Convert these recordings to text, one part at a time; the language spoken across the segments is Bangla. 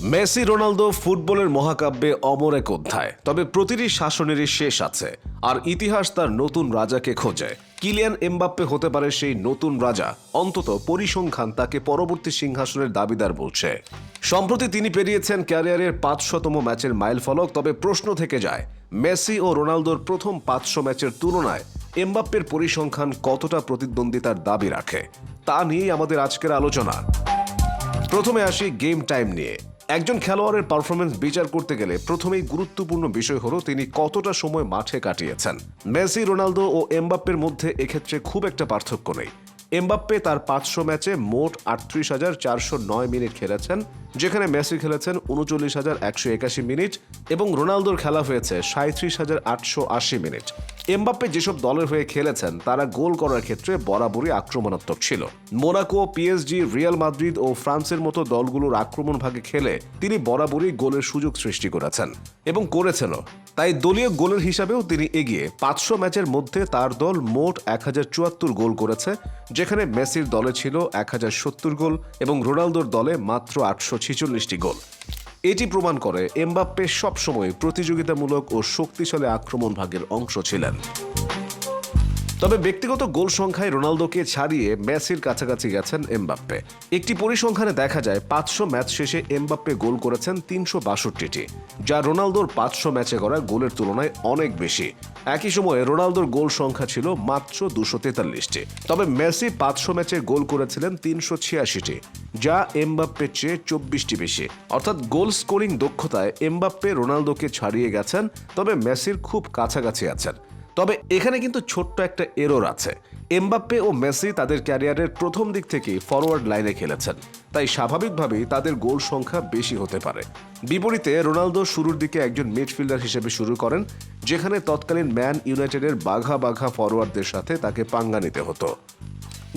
মেসি, রোনালদো ফুটবলের মহাকাব্যে অমর এক অধ্যায়। তবে প্রতিটি শাসনেরই শেষ আছে। আর ইতিহাস তার নতুন রাজাকে খোঁজে। কিলিয়ান এমবাপ্পে হতে পারে সেই নতুন রাজা। অন্তত পরিসংখ্যান তাকে পরবর্তী সিংহাসনের দাবিদার বলছে। সম্প্রতি তিনি পেরিয়েছেন ক্যারিয়ারের পাঁচশতম ম্যাচের মাইল ফলক, তবে প্রশ্ন থেকে যায়, মেসি ও রোনালদোর প্রথম পাঁচশো ম্যাচের তুলনায় এমবাপ্পের পরিসংখ্যান কতটা প্রতিদ্বন্দ্বিতার দাবি রাখে, তা নিয়েই আমাদের আজকের আলোচনা। প্রথমে আসি গেম টাইম নিয়ে। একজন খেলোয়াড়ের পারফরমেন্স বিচার করতে গেলে প্রথমেই গুরুত্বপূর্ণ বিষয় হলো তিনি কতটা সময় মাঠে কাটিয়েছেন। মেসি, রোনালদো ও এমবাপ্পের মধ্যে এক্ষেত্রে খুব একটা পার্থক্য নেই। এমবাপ্পে তার পাঁচশো ম্যাচে মোট আটত্রিশ হাজার চারশো নয় মিনিট খেলেছেন, যেখানে মেসি খেলেছেন উনচল্লিশ হাজার একশো একাশি মিনিট এবং রোনালদোর খেলা হয়েছে সাঁত্রিশ হাজার আটশো আশি মিনিট। এমবাপ্পে যেসব দলের হয়ে খেলেছেন, তারা গোল করার ক্ষেত্রে বরাবরই আক্রমণাত্মক ছিল। মোনাকো, পিএসজি, রিয়াল মাদ্রিদ ও ফ্রান্সের মতো দলগুলোর আক্রমণ ভাগে খেলে তিনি বরাবরই গোলের সুযোগ সৃষ্টি করেছেন এবং করেছেনও। তাই দলীয় গোলের হিসাবেও তিনি এগিয়ে পাঁচশো ম্যাচের মধ্যে তার দল মোট এক হাজার চুয়াত্তর গোল করেছে যেখানে মেসির দলে ছিল এক হাজার সত্তর গোল এবং রোনালদোর দলে মাত্র আটশো ছিচল্লিশটি গোল। এটি প্রমাণ করে এমবাপ্পে সবসময় প্রতিযোগিতামূলক ও শক্তিশালী আক্রমণ ভাগের অংশ ছিলেন। তবে ব্যক্তিগত গোল সংখ্যায় রোনালদোকে ছাড়িয়ে মেসির কাছাকাছি গেছেন এমবাপ্পে। একটি পরিসংখ্যানে দেখা যায়, পাঁচশো ম্যাচ শেষে এমবাপ্পে গোল করেছেন তিনশো বাষট্টিটি, যা রোনালদোর পাঁচশো ম্যাচে করা গোলের তুলনায় অনেক বেশি। একই সময়ে রোনালদোর গোল সংখ্যা ছিল মাত্র দুশো তেতাল্লিশটি, তবে মেসি পাঁচশো ম্যাচে গোল করেছিলেন তিনশো ছিয়াশিটি, যা এমবাপ্পের চেয়ে চব্বিশটি বেশি। অর্থাৎ গোল স্কোরিং দক্ষতায় এমবাপ্পে রোনালদোকে ছাড়িয়ে গেছেন, তবে মেসির খুব কাছাকাছি আছেন। তবে এখানে কিন্তু ছোট্ট একটা এরোর আছে। এমবাপ্পে ও মেসি তাদের ক্যারিয়ারের প্রথম দিক থেকেই ফরওয়ার্ড লাইনে খেলেছেন। তাই স্বাভাবিকভাবেই তাদের গোল সংখ্যা বেশি হতে পারে। বিপরীতে রোনালদো শুরুর দিকে একজন মিডফিল্ডার হিসেবে শুরু করেন, যেখানে তৎকালীন ম্যান ইউনাইটেডের বাঘা বাঘা ফরওয়ার্ডদের সাথে তাকে পাঙ্গা নিতে হতো।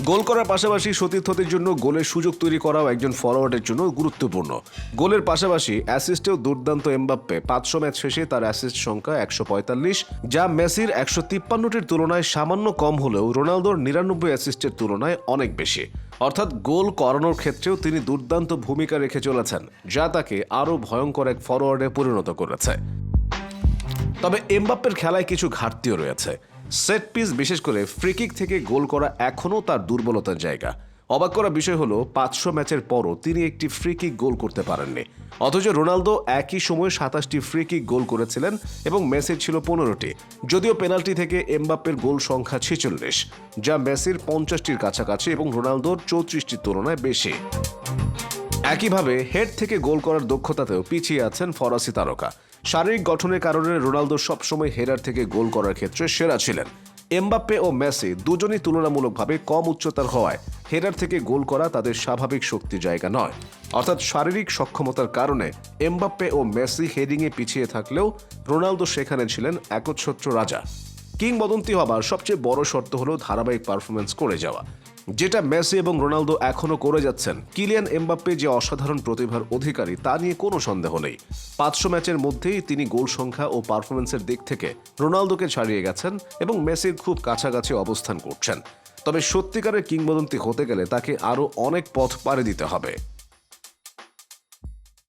গোল করার পাশাপাশি সতীর্থদের জন্য গোলের সুযোগ তৈরি করাও একজন ফরওয়ার্ডের জন্য গুরুত্বপূর্ণ। গোলের পাশাপাশি অ্যাসিস্টেও দুর্দান্ত এমবাপ্পে। পাঁচশো ম্যাচ শেষে তার অ্যাসিস্ট সংখ্যা একশো পঁয়তাল্লিশ, যা মেসির একশো তিপ্পান্নটির তুলনায় সামান্য কম হলেও রোনালদোর নিরানব্বই অ্যাসিস্টের তুলনায় অনেক বেশি। অর্থাৎ গোল করানোর ক্ষেত্রেও তিনি দুর্দান্ত ভূমিকা রেখে চলেছেন, যা তাকে আরও ভয়ঙ্কর এক ফরওয়ার্ডে পরিণত করেছে। তবে এমবাপ্পের খেলায় কিছু ঘাটতিও রয়েছে। সেট পিস বিশেষ করে ফ্রিকিক থেকে গোল করা এখনও তার দুর্বলতার জায়গা। অবাক করা বিষয় হলো, পাঁচশো ম্যাচের পরও তিনি একটি ফ্রিকিক গোল করতে পারেননি। অথচ রোনালদো একই সময়ে সাতাশটি ফ্রিকিক গোল করেছিলেন এবং মেসির ছিল পনেরোটি। যদিও পেনাল্টি থেকে এমবাপ্পের গোল সংখ্যা ছেচল্লিশ, যা মেসির পঞ্চাশটির কাছাকাছি এবং রোনালদোর চৌত্রিশটির তুলনায় বেশি। একইভাবে হেড থেকে গোল করার দক্ষতাতেও পিছিয়ে আছেন ফরাসি তারকা। শারীরিক গঠনের কারণে রোনালদো সবসময় হেডার থেকে গোল করার ক্ষেত্রে সেরা ছিলেন। এমবাপ্পে ও মেসি দুজনই তুলনামূলকভাবে কম উচ্চতার হওয়ায় হেডার থেকে গোল করা তাদের স্বাভাবিক শক্তি জায়গা নয়। অর্থাৎ শারীরিক সক্ষমতার কারণে এমবাপ্পে ও মেসি হেডিংয়ে পিছিয়ে থাকলেও রোনালদো সেখানে ছিলেন একচ্ছত্র রাজা। কিংবদন্তি হবার সবচেয়ে বড় শর্ত হলো ধারাবাহিক পারফরমেন্স করে যাওয়া। যেটা মেসি এবং রোনালদো এখনও করে যাচ্ছেন, কিলিয়ান এমবাপ্পে যে অসাধারণ প্রতিভার অধিকারী, তা নিয়ে কোনো সন্দেহ নেই। পাঁচশো ম্যাচের মধ্যেই তিনি গোল সংখ্যা ও পারফরমেন্সের দিক থেকে রোনালদোকে ছাড়িয়ে গেছেন এবং মেসির খুব কাছাকাছি অবস্থান করছেন। তবে সত্যিকারের কিংবদন্তি হতে গেলে তাকে আরও অনেক পথ পাড়ি দিতে হবে।